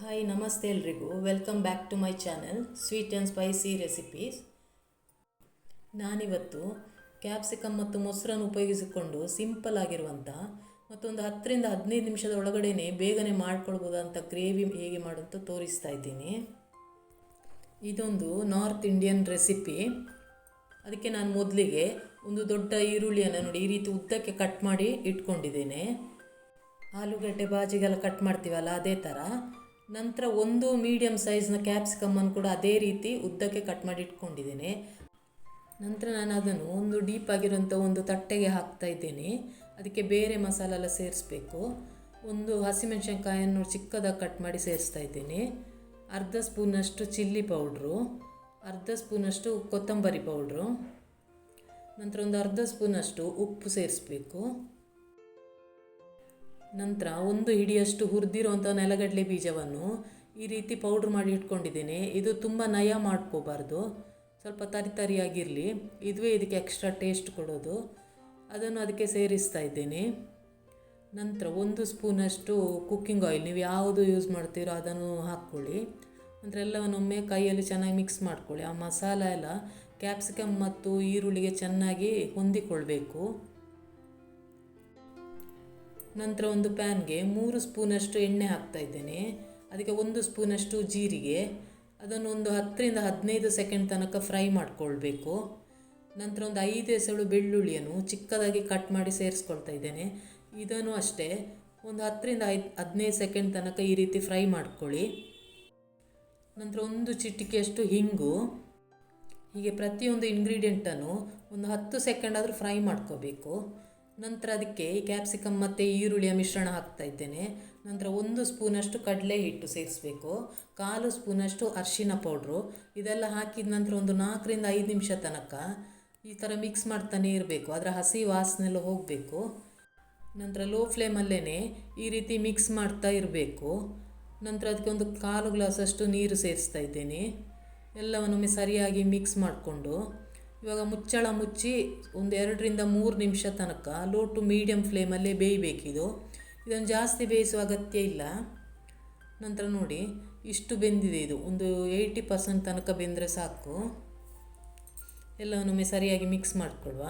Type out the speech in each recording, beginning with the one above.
Hi ನಮಸ್ತೆ ಎಲ್ರಿಗೂ. Welcome back to my channel sweet and spicy recipes ನಾನಿವತ್ತು capsicum ಮತ್ತು ಮೊಸರನ್ನು ಉಪಯೋಗಿಸಿಕೊಂಡು ಸಿಂಪಲ್ ಆಗಿರುವಂಥ ಮತ್ತೊಂದು ಹತ್ತರಿಂದ ಹದಿನೈದು ನಿಮಿಷದ ಒಳಗಡೆನೆ ಬೇಗನೆ ಮಾಡ್ಕೊಳ್ಬೋದಂಥ ಗ್ರೇವಿ ಹೇಗೆ ಮಾಡೋಂತ ತೋರಿಸ್ತಾ ಇದ್ದೀನಿ. ಇದೊಂದು ನಾರ್ತ್ ಇಂಡಿಯನ್ ರೆಸಿಪಿ ಅದಕ್ಕೆ ನಾನು ಮೊದಲಿಗೆ ಒಂದು ದೊಡ್ಡ ಈರುಳ್ಳಿಯನ್ನು ನೋಡಿ, ಈ ರೀತಿ ಉದ್ದಕ್ಕೆ ಕಟ್ ಮಾಡಿ ಇಟ್ಕೊಂಡಿದ್ದೇನೆ. ಆಲೂಗಡ್ಡೆ ಬಾಜಿಗೆಲ್ಲ ಕಟ್ ಮಾಡ್ತೀವಲ್ಲ, ಅದೇ ಥರ ನಂತರ ಒಂದು ಮೀಡಿಯಮ್ ಸೈಜ್ನ ಕ್ಯಾಪ್ಸಿಕಮ್ಮನ್ನು ಕೂಡ ಅದೇ ರೀತಿ ಉದ್ದಕ್ಕೆ ಕಟ್ ಮಾಡಿ ಇಟ್ಕೊಂಡಿದ್ದೇನೆ. ನಂತರ ನಾನು ಅದನ್ನು ಒಂದು ಡೀಪ್ ಆಗಿರುವಂಥ ಒಂದು ತಟ್ಟೆಗೆ ಹಾಕ್ತಾ ಇದ್ದೇನೆ. ಅದಕ್ಕೆ ಬೇರೆ ಮಸಾಲೆ ಎಲ್ಲ ಸೇರಿಸ್ಬೇಕು. ಒಂದು ಹಸಿಮೆಣಸಿನ್ಕಾಯನ್ನು ಚಿಕ್ಕದಾಗಿ ಕಟ್ ಮಾಡಿ ಸೇರಿಸ್ತಾ ಇದ್ದೇನೆ. ಅರ್ಧ ಸ್ಪೂನಷ್ಟು ಚಿಲ್ಲಿ ಪೌಡ್ರು ಅರ್ಧ ಸ್ಪೂನಷ್ಟು ಕೊತ್ತಂಬರಿ ಪೌಡ್ರು ನಂತರ ಒಂದು ಅರ್ಧ ಸ್ಪೂನಷ್ಟು ಉಪ್ಪು ಸೇರಿಸ್ಬೇಕು. ನಂತರ ಒಂದು ಹಿಡಿಯಷ್ಟು ಹುರಿದಿರುವಂಥ ನೆಲಗಡಲೆ ಬೀಜವನ್ನು ಈ ರೀತಿ ಪೌಡ್ರ್ ಮಾಡಿ ಇಟ್ಕೊಂಡಿದ್ದೀನಿ. ಇದು ತುಂಬ ನಯ ಮಾಡ್ಕೋಬಾರ್ದು. ಸ್ವಲ್ಪ ತರಿ ತರಿಯಾಗಿರಲಿ. ಇದುವೇ ಇದಕ್ಕೆ ಎಕ್ಸ್ಟ್ರಾ ಟೇಸ್ಟ್ ಕೊಡೋದು. ಅದನ್ನು ಅದಕ್ಕೆ ಸೇರಿಸ್ತಾ ಇದ್ದೀನಿ. ನಂತರ ಒಂದು ಸ್ಪೂನಷ್ಟು ಕುಕ್ಕಿಂಗ್ ಆಯಿಲ್ ನೀವು ಯಾವುದು ಯೂಸ್ ಮಾಡ್ತೀರೋ ಅದನ್ನು ಹಾಕ್ಕೊಳ್ಳಿ. ನಂತರ ಎಲ್ಲವನ್ನೊಮ್ಮೆ ಕೈಯಲ್ಲಿ ಚೆನ್ನಾಗಿ ಮಿಕ್ಸ್ ಮಾಡ್ಕೊಳ್ಳಿ. ಆ ಮಸಾಲ ಎಲ್ಲ ಕ್ಯಾಪ್ಸಿಕಮ್ ಮತ್ತು ಈರುಳ್ಳಿಗೆ ಚೆನ್ನಾಗಿ ಹೊಂದಿಕೊಳ್ಬೇಕು. ನಂತರ ಒಂದು ಪ್ಯಾನ್ಗೆ ಮೂರು ಸ್ಪೂನಷ್ಟು ಎಣ್ಣೆ ಹಾಕ್ತಾ ಇದ್ದೇನೆ. ಅದಕ್ಕೆ ಒಂದು ಸ್ಪೂನಷ್ಟು ಜೀರಿಗೆ, ಅದನ್ನು ಒಂದು ಹತ್ತರಿಂದ ಹದಿನೈದು ಸೆಕೆಂಡ್ ತನಕ ಫ್ರೈ ಮಾಡಿಕೊಳ್ಬೇಕು. ನಂತರ ಒಂದು ಐದು ಎಸಳು ಬೆಳ್ಳುಳ್ಳಿಯನ್ನು ಚಿಕ್ಕದಾಗಿ ಕಟ್ ಮಾಡಿ ಸೇರಿಸ್ಕೊಳ್ತಾ ಇದ್ದೇನೆ. ಇದನ್ನು ಅಷ್ಟೇ ಒಂದು ಹತ್ತರಿಂದ ಐದು, ಹದಿನೈದು ಸೆಕೆಂಡ್ ತನಕ ಈ ರೀತಿ ಫ್ರೈ ಮಾಡ್ಕೊಳ್ಳಿ. ನಂತರ ಒಂದು ಚಿಟಿಕೆಯಷ್ಟು ಹಿಂಗು, ಹೀಗೆ ಪ್ರತಿಯೊಂದು ಇಂಗ್ರೀಡಿಯೆಂಟನ್ನು ಒಂದು ಹತ್ತು ಸೆಕೆಂಡ್ ಆದರೂ ಫ್ರೈ ಮಾಡ್ಕೋಬೇಕು. ನಂತರ ಅದಕ್ಕೆ ಈ ಕ್ಯಾಪ್ಸಿಕಮ್ ಮತ್ತು ಈರುಳ್ಳಿಯ ಮಿಶ್ರಣ ಹಾಕ್ತಾ ಇದ್ದೇನೆ. ನಂತರ ಒಂದು ಸ್ಪೂನಷ್ಟು ಕಡಲೆ ಹಿಟ್ಟು ಸೇರಿಸಬೇಕು. ಕಾಲು ಸ್ಪೂನಷ್ಟು ಅರಿಶಿನ ಪೌಡ್ರು. ಇದೆಲ್ಲ ಹಾಕಿದ ನಂತರ ಒಂದು ನಾಲ್ಕರಿಂದ ಐದು ನಿಮಿಷ ತನಕ ಈ ಥರ ಮಿಕ್ಸ್ ಮಾಡ್ತಾನೆ ಇರಬೇಕು. ಅದರ ಹಸಿ ವಾಸನೆಲ್ಲ ಹೋಗಬೇಕು. ನಂತರ ಲೋ ಫ್ಲೇಮಲ್ಲೇ ಈ ರೀತಿ ಮಿಕ್ಸ್ ಮಾಡ್ತಾ ಇರಬೇಕು. ನಂತರ ಅದಕ್ಕೆ ಒಂದು ಕಾಲು ಗ್ಲಾಸಷ್ಟು ನೀರು ಸೇರಿಸ್ತಾ ಇದ್ದೇನೆ. ಎಲ್ಲವನ್ನೊಮ್ಮೆ ಸರಿಯಾಗಿ ಮಿಕ್ಸ್ ಮಾಡಿಕೊಂಡು ಇವಾಗ ಮುಚ್ಚಳ ಮುಚ್ಚಿ ಒಂದು ಎರಡರಿಂದ ಮೂರು ನಿಮಿಷ ತನಕ ಲೋ ಟು ಮೀಡಿಯಮ್ ಫ್ಲೇಮಲ್ಲೇ ಬೇಯಬೇಕಿದು. ಇದನ್ನು ಜಾಸ್ತಿ ಬೇಯಿಸುವ ಅಗತ್ಯ ಇಲ್ಲ. ನಂತರ ನೋಡಿ, ಇಷ್ಟು ಬೆಂದಿದೆ ಇದು. ಒಂದು ಏಯ್ಟಿ ಪರ್ಸೆಂಟ್ ತನಕ ಬೆಂದರೆ ಸಾಕು. ಎಲ್ಲವನ್ನೊಮ್ಮೆ ಸರಿಯಾಗಿ ಮಿಕ್ಸ್ ಮಾಡಿಕೊಡುವ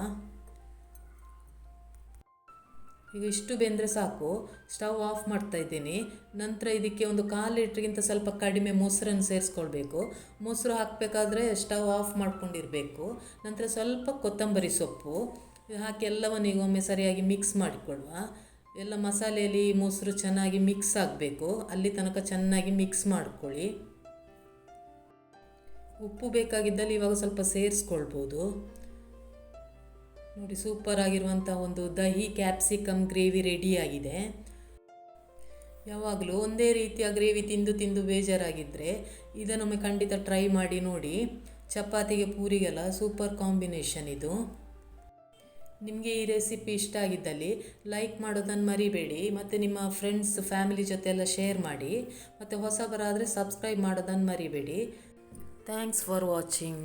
ಈಗ ಇಷ್ಟು ಬೆಂದರೆ ಸಾಕು, ಸ್ಟವ್ ಆಫ್ ಮಾಡ್ತಾ ಇದ್ದೀನಿ. ನಂತರ ಇದಕ್ಕೆ ಒಂದು ಕಾಲು ಲೀಟ್ರಿಗಿಂತ ಸ್ವಲ್ಪ ಕಡಿಮೆ ಮೊಸರನ್ನು ಸೇರಿಸ್ಕೊಳ್ಬೇಕು. ಮೊಸರು ಹಾಕಬೇಕಾದ್ರೆ ಸ್ಟವ್ ಆಫ್ ಮಾಡ್ಕೊಂಡಿರಬೇಕು. ನಂತರ ಸ್ವಲ್ಪ ಕೊತ್ತಂಬರಿ ಸೊಪ್ಪು, ಹಾಕಿ ಎಲ್ಲವನ್ನು ಈಗ ಒಮ್ಮೆ ಸರಿಯಾಗಿ ಮಿಕ್ಸ್ ಮಾಡಿಕೊಳ್ಳುವ. ಎಲ್ಲ ಮಸಾಲೆಯಲ್ಲಿ ಮೊಸರು ಚೆನ್ನಾಗಿ ಮಿಕ್ಸ್ ಆಗಬೇಕು. ಅಲ್ಲಿ ತನಕ ಚೆನ್ನಾಗಿ ಮಿಕ್ಸ್ ಮಾಡ್ಕೊಳ್ಳಿ. ಉಪ್ಪು ಬೇಕಾಗಿದ್ದಲ್ಲಿ ಇವಾಗ ಸ್ವಲ್ಪ ಸೇರಿಸ್ಕೊಳ್ಬೋದು. ನೋಡಿ ಸೂಪರ್ ಆಗಿರುವಂಥ ಒಂದು ದಹಿ ಕ್ಯಾಪ್ಸಿಕಮ್ ಗ್ರೇವಿ ರೆಡಿಯಾಗಿದೆ ಯಾವಾಗಲೂ ಒಂದೇ ರೀತಿಯ ಗ್ರೇವಿ ತಿಂದು ತಿಂದು ಬೇಜಾರಾಗಿದ್ದರೆ ಇದನ್ನೊಮ್ಮೆ ಖಂಡಿತ ಟ್ರೈ ಮಾಡಿ ನೋಡಿ. ಚಪಾತಿಗೆ ಪೂರಿಗೆಲ್ಲ ಸೂಪರ್ ಕಾಂಬಿನೇಷನ್ ಇದು. ನಿಮಗೆ ಈ ರೆಸಿಪಿ ಇಷ್ಟ ಆಗಿದ್ದಲ್ಲಿ ಲೈಕ್ ಮಾಡೋದನ್ನು ಮರಿಬೇಡಿ, ಮತ್ತು ನಿಮ್ಮ ಫ್ರೆಂಡ್ಸ್ ಫ್ಯಾಮಿಲಿ ಜೊತೆ ಎಲ್ಲ ಶೇರ್ ಮಾಡಿ, ಮತ್ತು ಹೊಸಬರಾದರೆ ಸಬ್ಸ್ಕ್ರೈಬ್ ಮಾಡೋದನ್ನು ಮರಿಬೇಡಿ. Thanks for watching